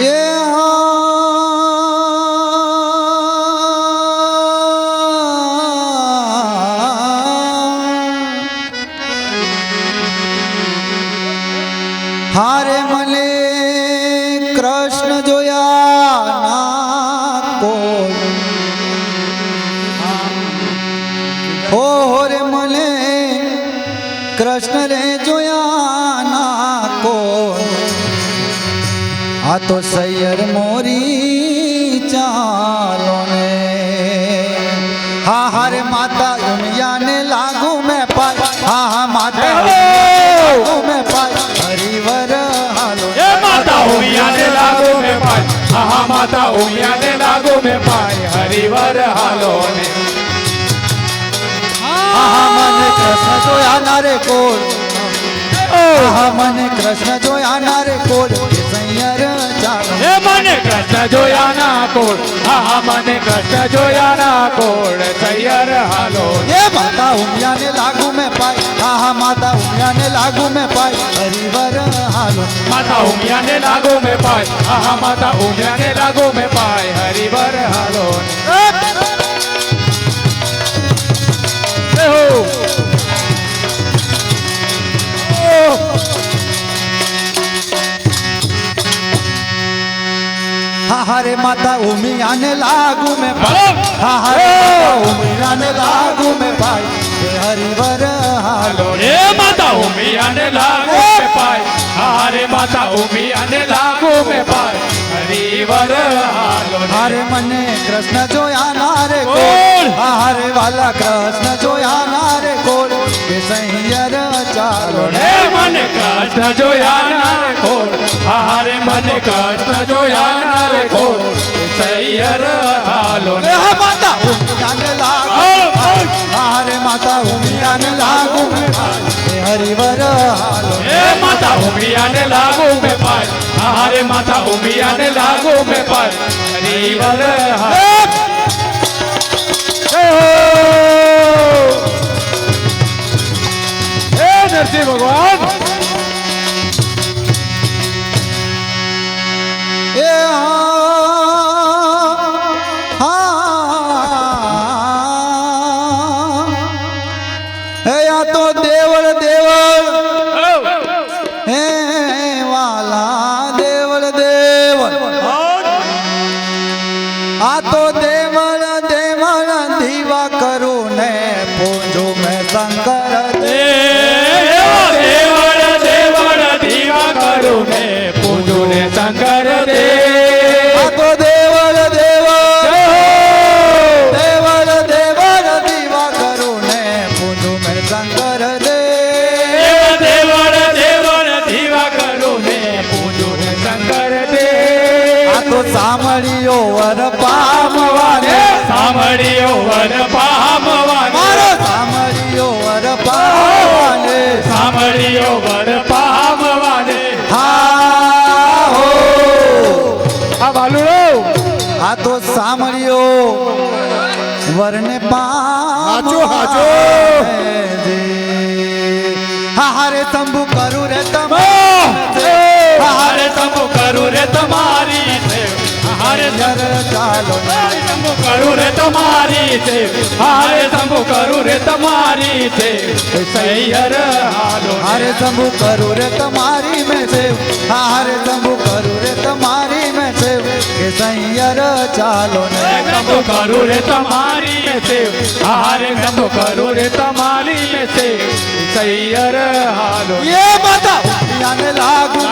એ હા माता दुनिया ने लागू में पाई। हाँ हाँ माता लागू में पाई। हरिवर हालो। ये माता उमिया ने लागू में पाई। हाँ हाँ माता उमिया ने लागू में पाई। हरिवर हालो ने। हाँ, हाँ मन कृष्ण जो जोया नारे कोल। हाँ, हाँ मन कृष्ण जो जोया नारे कोल। सैयर મને કૃષ્ણ જોયા ના કોળ હા હા મને કૃષ્ણ જોયા ના કોળ તૈયાર હાલો ને. એ માતા ઉમિયાને લાગુ મેં પાય હા હા માતા ઉમિયાને લાગુ મેં પાય હરિવર હાલો માતા ઉમિયાને લાગુ મે પાય હા હા માતા ઉમિયાને લાગુ મે પાય હરિવર હાલો ને. हरे माता उमियाने लागू में भाई। उमी आने लागू में भाई। हरिवर हालो। रे माता उमियाने लागू में भाई। हारे माता उमियाने लागू में भाई। हरिवर हालो। हारे मने कृष्ण जोया नारे कोल हरे वाला कृष्ण जोया नारे कोल કૃષ્ણ જોયા ના રે કોલ. કોલ હારે વાલા કૃષ્ણ જોયા ના રે કોલ કે સૈયર ચાલો ને હે મને કૃષ્ણ જોયા ના રે ખોડ હારે મને કૃષ્ણ જોયા ના રે ખોડ સૈયર હાલો એ ને હા માતા ઉમિયાને લાગુ હારે માતા ઉમિયાને લાગુ એ હરિવર હાલો હે માતા ઉમિયાને લાગુ મે પાય હારે માતા ઉમિયાને લાગુ મે પાય હરિવર હાલો ભગવાન એ હા હા હે આ તો દેવળ દેવળ હે વાલા દેવળ દેવળ આ તો દેવળ દેવળ દીવા કરું ને પૂજો મેં શંકર रे तुम्हारी तो थे। हारे शंभु करू रे तुम्हारी तो थे। सैयर हारो हारे शंभु करू रे तुम्हारी तो में से हारे शंभु करू रे तुम्हारी में से सैयर चालो ने। शंभु करू रे तुम्हारी में से हारे शंभु करू रे तुम्हारी में से सैयर हारो ये माता। याने लागू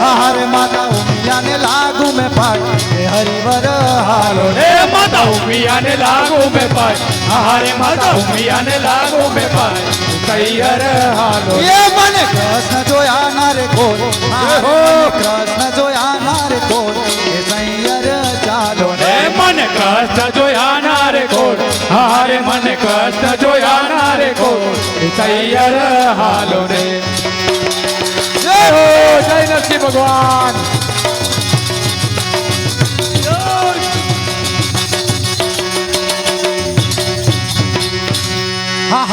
हारे माता ने लागू में पाट हरिवर हारो रे। माता उमिया ने लागू में पाट हरे हाँ, हाँ माता उमिया ने लागू में पाट कैयर हालो ये मन कृष्ण जो आना रे को हाँ, हो। कृष्ण जो आना रे को ये सैयर चालो रे। मन कृष्ण जो आना रे को हरे मन कृष्ण जो आना रे को ये सैयर हारो रे। जय हो। जय नरसिंह भगवान।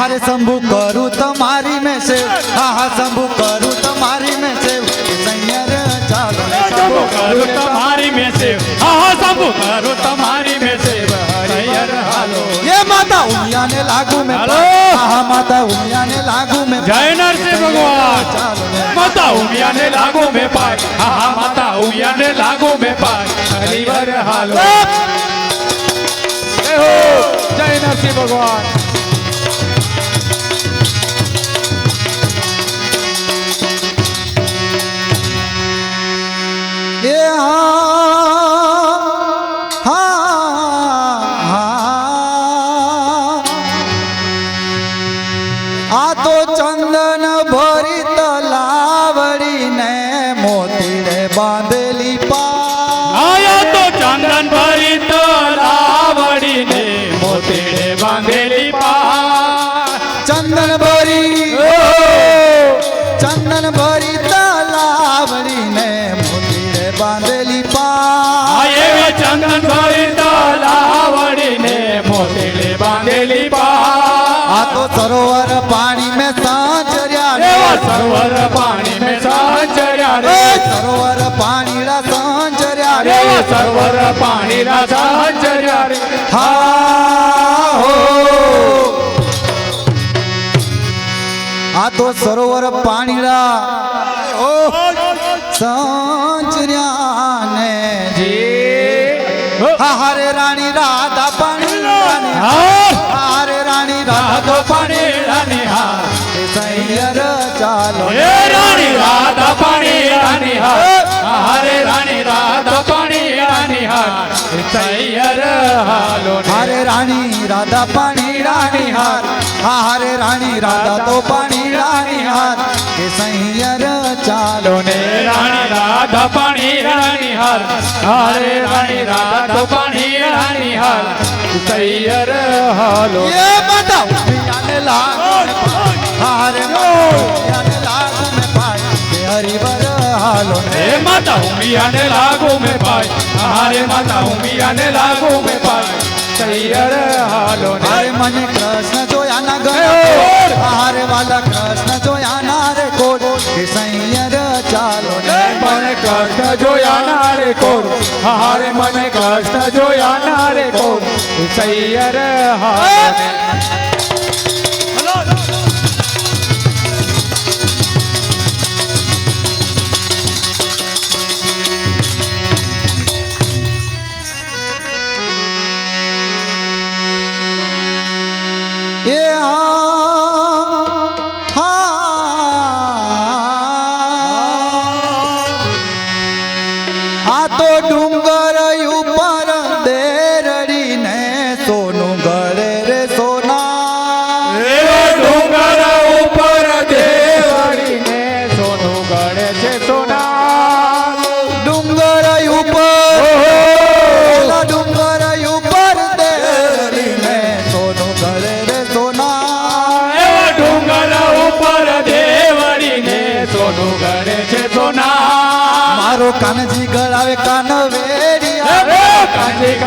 હારે શંભુ કરું તમારી में से હા હા શંભુ કરું તમારી में से ये सैयर चालो શંભુ કરું તમારી મેં સેવ હા હા શંભુ કરું તમારી મેં સેવ હરિહર હાલો ये माता उमिया ने लागू में हेलो। हाँ माता उमिया ने लागू में જય નરસિંહ ભગવાન ચાલો ને. માતા ઉમિયાને લાગુ મેં પાય હા હા માતા ઉમિયાને લાગુ મેં પાય હરિહર હાલો જય હો बांधेली पार चंदन बोरी। चंदन बोरी तालावरी ने मुंदीड़े बांधेली पार ये चंदन बोरी तालावरी ने मोतीड़े बांधेली पार आ तो सरोवर पानी में सांचरिया रे सरोवर पानी में सांचरिया रे सरोवर पानी रा सांचरिया रे सरोवर पानी रा सांचरिया તો સરોવર પાણીડા ઓ સાંચર્યા ને જી હા હારે રાણી રાધા પાણીડા ને હા હારે રાણી રાધા રાધો પાણી હા સૈયર ચાલો હે રાણી રાધા પાણી રાણી હા હરે રાણી રાધા પાણી રાણી હા તૈયાર હાલો ને. હારે રાણી રાધા પાણી રાણી હાર હા હારે રાણી રાધા તો પાણી રાણી હાર કે સૈયર ચાલો ને રાણી રાધા પાણી રાણી હાર. હારે રાણી રાધા પાણી રાણી હાર. સૈયર હાલો. એ બતાવ યાને લાગ હારે મો યાને લાગ મે ભાઈ. કે હરિવર હાલો ને. માતા ઉમિયાને લાગુ મે ભાઈ. હારે માતા ઉમિયાને લાગુ મે ભાઈ. તૈયાર હાલો ને હારે મને કૃષ્ણ જોયા ના હે ગયો ઓર! હારે વાલા કૃષ્ણ જોયા ના રે કોટ કે સૈયર ચાલો ને મને કૃષ્ણ જોયા ના રે કોર હારે મને કૃષ્ણ જોયા ના રે કોર સૈયર હારે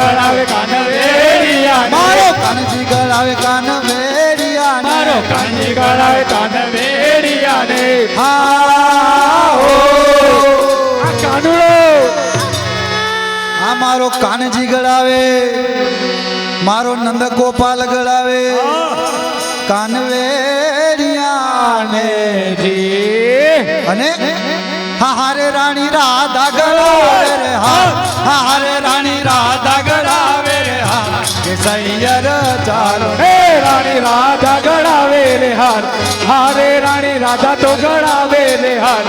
કાંજી કળાવે કાન વેડિયા મારો કાનજી ગળાવે કાન વેડિયા મારો કાંજી કળાવે કાન વેડિયા ને. હા ઓ આ કાનુડો. આ મારો કાનજી ગળાવે મારો નંદ ગોપાલ ગળાવે કાનવેરિયા ને. જી. અને હા હારે રાણી રાધા ગળાવે રે. હા હા હારે રાણી રાધા કે સૈયર ચાલો. હે રાણી રાધા ગણાવે રે હાર. હારે રાણી રાધા તો ગણાવે રે હાર.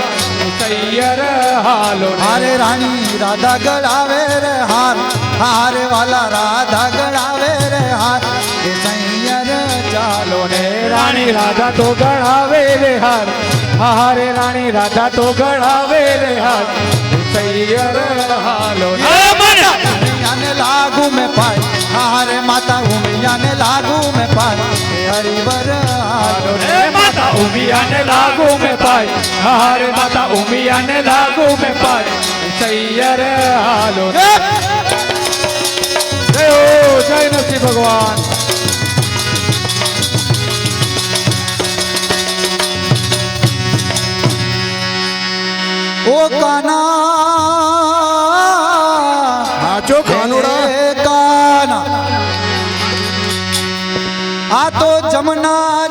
સૈયર હાલો. હારે રાણી રાધા ગણાવે રે હાર. હારે વાલા રાધા ગણાવે રે હાર. સૈયર ચાલો ને રાણી રાધા તો ગણાવે રે હાર. હારે રાણી રાધા તો ગણાવે રે હાર. સૈયર હાલો લાગુ મેં પાય હારે માતા ઉમિયાને લાગુ મેં પાય હે હરિવર હાલો ને હે માતા ઉમિયાને લાગુ મે પાય હારે માતા ઉમિયાને લાગુ મે પાય તૈયાર હાલો ને. જય હો જય નરસિંહ ભગવાન ઓ કાના તો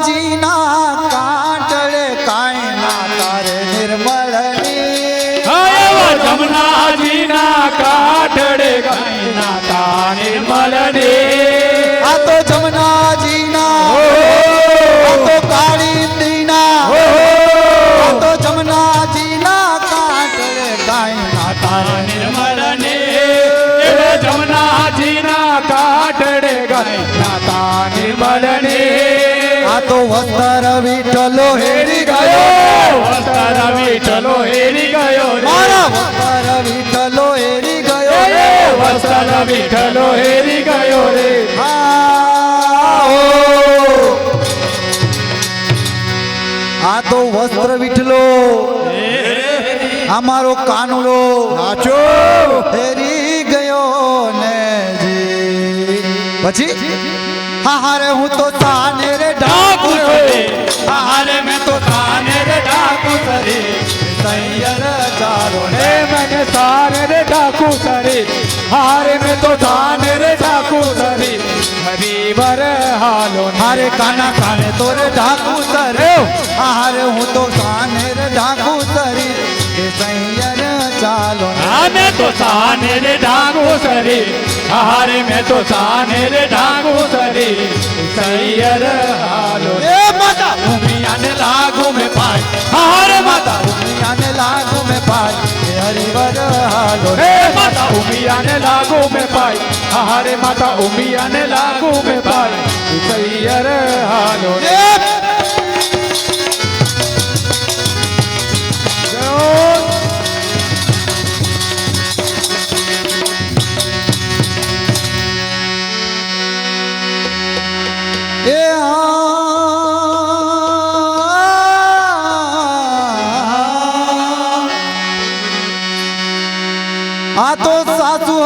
વસ્ત્ર વિઠલો હેરી ગયો ગયો વસ્તર વિઠલો હેરી ગયો રે મારા વસ્ત્ર વિઠલો હેરી ગયો એ વસ્તર વિઠલો હેરી ગયો રે આ ઓ. આ તો વસ્ત્ર વિઠલો અમારો કાનુડો નાચો હેરી ગયો ને જી પછી હા હારે હું તો તાને રે ડાકુ ડાકુ हार में तो ताने रे डाकू सरे। सैयर चारो ने मैंने सारे रे डाकू सरे। हार में तो ताने रे डाकू सरे। हरीवर हालो हारे काना काने तो रे डाकू सरे। हार हूँ तो ताने रे डाकू सरे। सैयर चालो हमें हाँ, तो ताने रे डाकू सरे। हार में तो ताने रे डाकू सरे। सैयर हालो दुनिया ने लागू में पाए। हरे माता दुनिया ने लागू में पाए। हरिवर हालो। रे माता उमिया ने लागू में पाए। हरे माता उमिया ने लागू में पाए। सैयर हालो। रे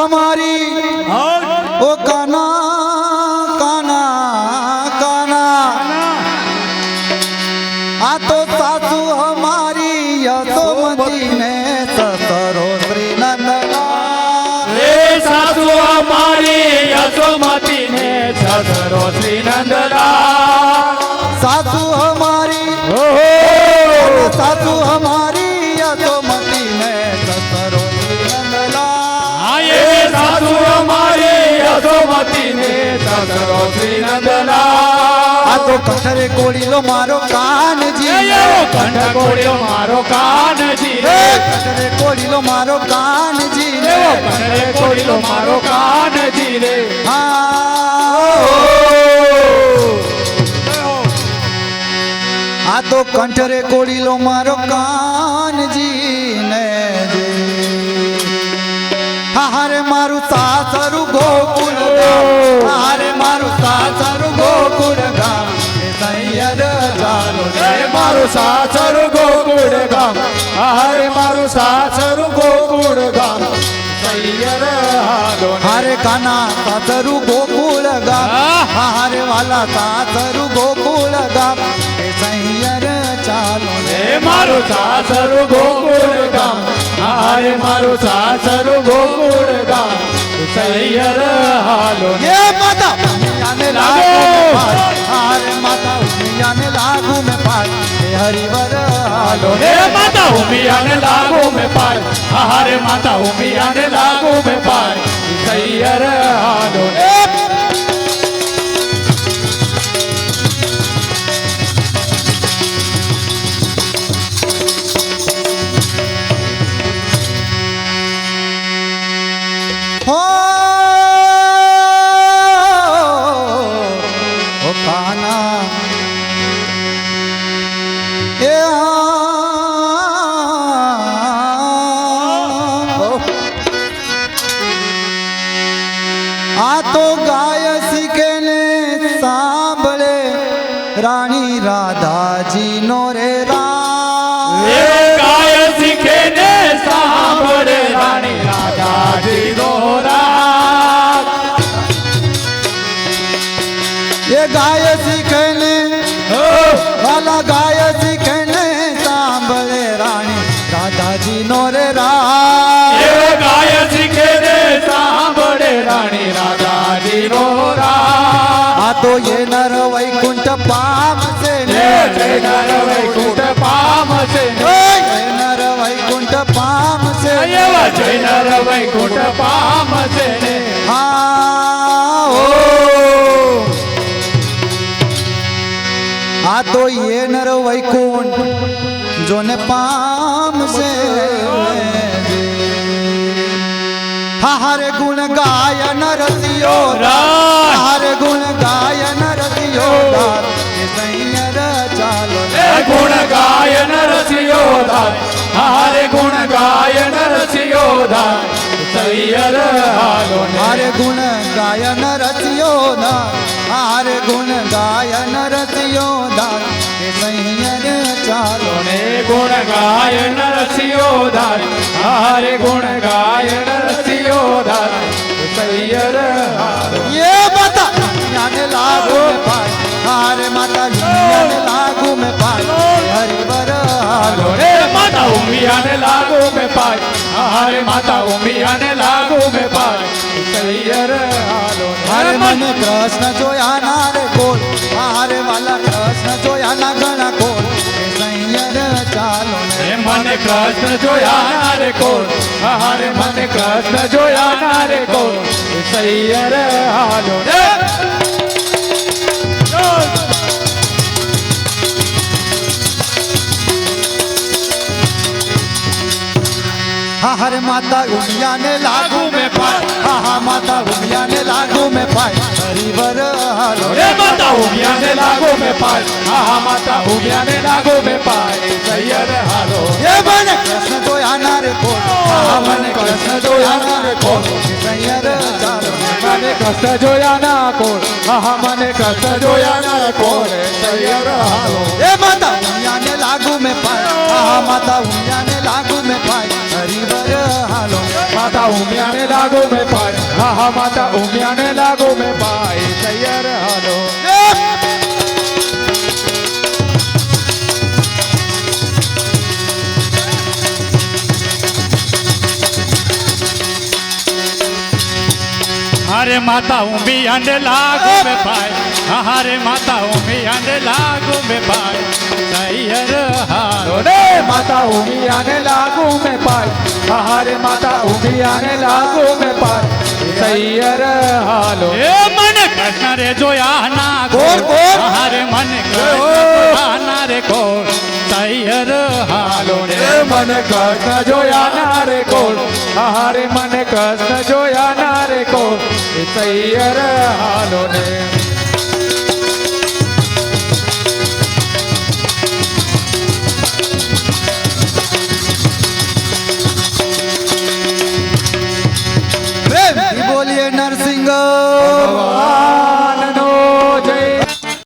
તમારી તો કંઠરે કોળીલો મારો કાનજી. કંઠ કોળીલો મારો કાનજી. કંઠરે કોળીલો મારો કાનજી રે. કંઠરે કોળીલો મારો કાનજી રે. આ તો કંઠરે કોળીલો મારો કાનજી ને હારે મારું સાસરું ગોકુલ હારે साचर गो गुड़गा। हरे मारू साचर गो गुड़गा। हरे काना सातरु गोकुल गा हरे वाला सातरु गोकुल गा ए सैयर चालो ने। मारो सातरु गोकुल गा हरे मारो सातरु गोकुल गा सैयर हालो ये माता याने लागू में पास हरे माता याने लागू में पाल हरिवर आलो हे माता उमिया ने लागो में पार। हरे माता उमिया लागो में पार। सैयर आलो। खाना de Noreira. તો એ નર વૈકુણ જોને પામશે હર ગુણ ગાયન રતિયો હર ગુણ ગાયન રતિયો સૈયર ચાલો ગુણ ગાયન રસિયો હર ગુણ ગાયન રસિયો સૈયર હાલો હર ગુણ ગાયન રસિયો હર ગુણ ગાયન गुण गाय नरसियोधर हरे गुण गाय नरसियोधर सैयर ये बता ज्ञान लागो में पाए माता ज्ञान लागो में पाए हरे बर हारो। रे माता उमिया ने लागू में पाए हरे माता उमिया ने लागू में पाए सैयर हरे। मन कृष्ण जो आना रे बोल। हारे वाला મને કૃષ્ણ જોયા ના રે કોલ હારે મને કૃષ્ણ જોયા ના રે કોલ સૈયર હાલો રે माता उमिया ने लागू में पाए। आहा माता उमिया ने लागू में पाए। हरिवर हरो। रे माता उमिया ने लागू में पाए। आहा माता उमिया ने लागू में पाए। सैयर हलो रे मन कृष्ण तो आना रे को आहा मन कृष्ण तो आना रे को सैयर हलो मने कृष्ण जो आना को आहा मने कृष्ण जो आना को सैयर हरो। ये माता उमिया ने लागू में पाए। आहा माता उमिया ने लागू में पाए। हरी बर माता लागो में पाए। हा हा माता लागो में पाए। तैयार हालो। हरे माता उमी अंडे लागो में पाए। हरे माता उमी अंडे लागो में पाए। नैयर हारे माता उमिया ने लागू में पार हरे माता उमिया ने लागू में पार सैयर हालो ए मन कृष्ण रे जोया ना गोर गोर मन कृष्ण रे को। सैयर हालो रे मन कृष्ण जोया ना रे गोर हरे मन कृष्ण जोया ना रे गोर सैयर हालो रे